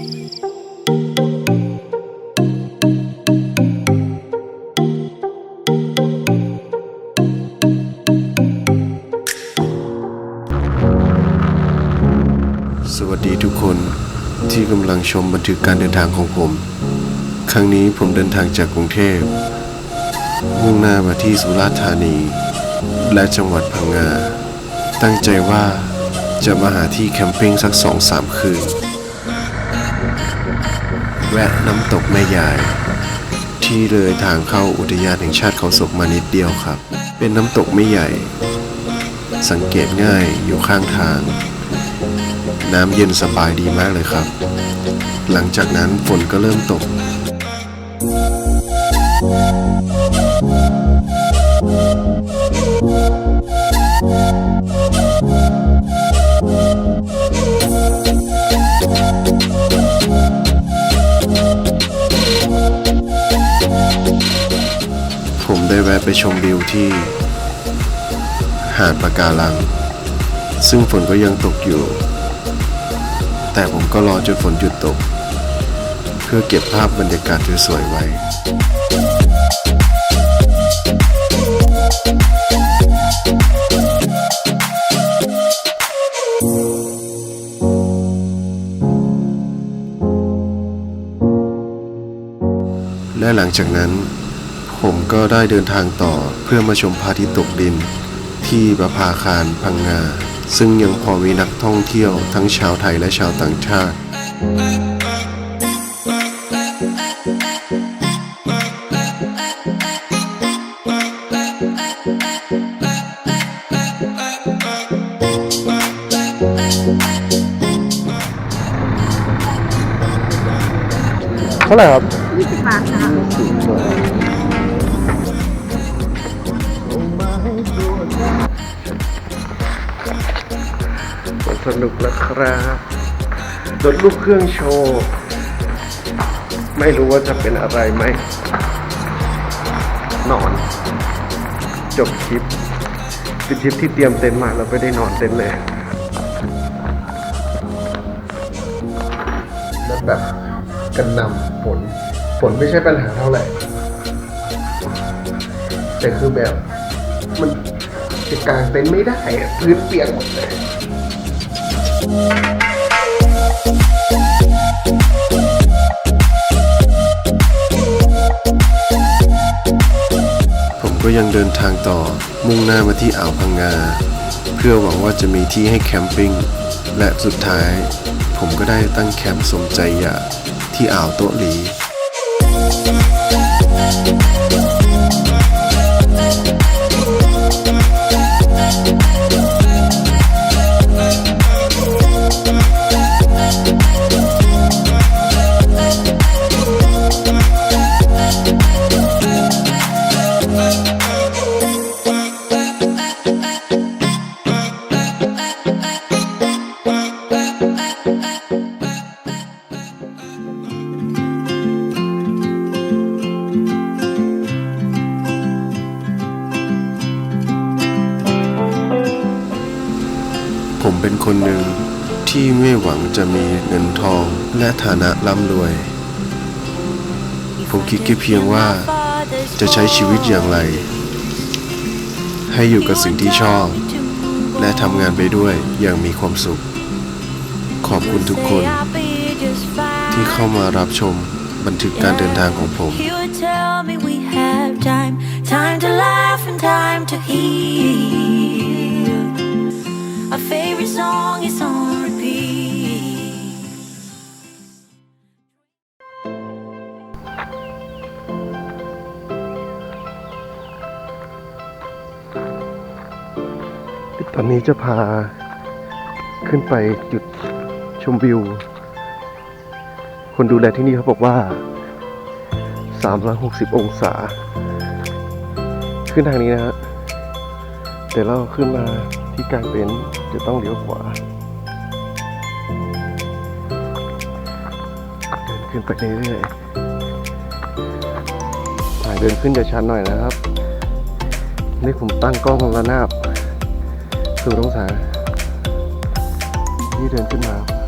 สวัสดีทุกคนที่กำลังชมบันทึกการเดินทางของผม ครั้งนี้ผมเดินทางจากกรุงเทพมุ่งหน้ามาที่สุราษฎร์ธานี และจังหวัดพังงา ตั้งใจว่าจะมาหาที่แคมปิ้งสักสองสามคืน แวะน้ำตกแม่ยาย ที่เลยทางเข้าอุทยานแห่งชาติเขาศกมานิดเดียวครับ เป็นน้ำตกไม่ใหญ่ สังเกตง่ายอยู่ข้างทาง น้ำเย็นสบายดีมากเลยครับ หลังจากนั้นฝนก็เริ่มตก วะไปชมวิวที่ หาดปะการัง ซึ่งฝนก็ยังตกอยู่ แต่ผมก็รอจนฝนหยุดตก เพื่อเก็บภาพบรรยากาศสวยๆไว้และหลังจากนั้น ผมก็ได้เดินทางต่อเพื่อมาชมพระอาทิตย์ตกดิน ที่ประภาคารพังงา ซึ่งยังพอมีนักท่องเที่ยวทั้งชาวไทยและชาวต่างชาติ เท่าไหร่ครับ ยี่สิบบาทค่ะ สนุกแล้วครับรถลูกเครื่องโชว์ ไม่รู้ว่าจะเป็นอะไรไหม นอน จบคลิปเป็นทริปที่เตรียมเต็นท์มาแล้วไม่ได้นอนเต็นท์เลยแล้วแบบกันนำฝนฝนไม่ใช่ปัญหาเท่าไหร่ แต่คือแบบมันจะกางเต็นท์ไม่ได้พื้นเปียกหมดเลย ผมก็ยังเดินทางต่อมุ่งหน้ามาที่อ่าวพังงา เพื่อหวังว่าจะมีที่ให้แคมปิ้ง และสุดท้าย ผมก็ได้ตั้งแคมป์สมใจอยากที่อ่าวโตะหลีผม เป็นคนหนึ่งที่ไม่หวังจะมีเงินทองและฐานะร่ำรวย ผมคิดแค่เพียงว่าจะใช้ชีวิตอย่างไร ให้อยู่กับสิ่งที่ชอบ และทำงานไปด้วยอย่างมีความสุข ขอบคุณทุกคน ที่เข้ามารับชมบันทึกการเดินทางของผม Time to laugh and time to eat ตอนนี้จะพาขึ้นไปจุดชมวิว คนดูแลที่นี่เขาบอกว่า 360 องศา ขึ้นทางนี้นะฮะแต่เราขึ้นมาที่กลางเต็นท์จะต้องเลี้ยวขวา เดินขึ้นไปเรื่อยๆทางเดินขึ้นจะชันหน่อยนะครับ นี่ผมตั้งกล้องระนาบ สูตรองศาที่เดินขึ้นมา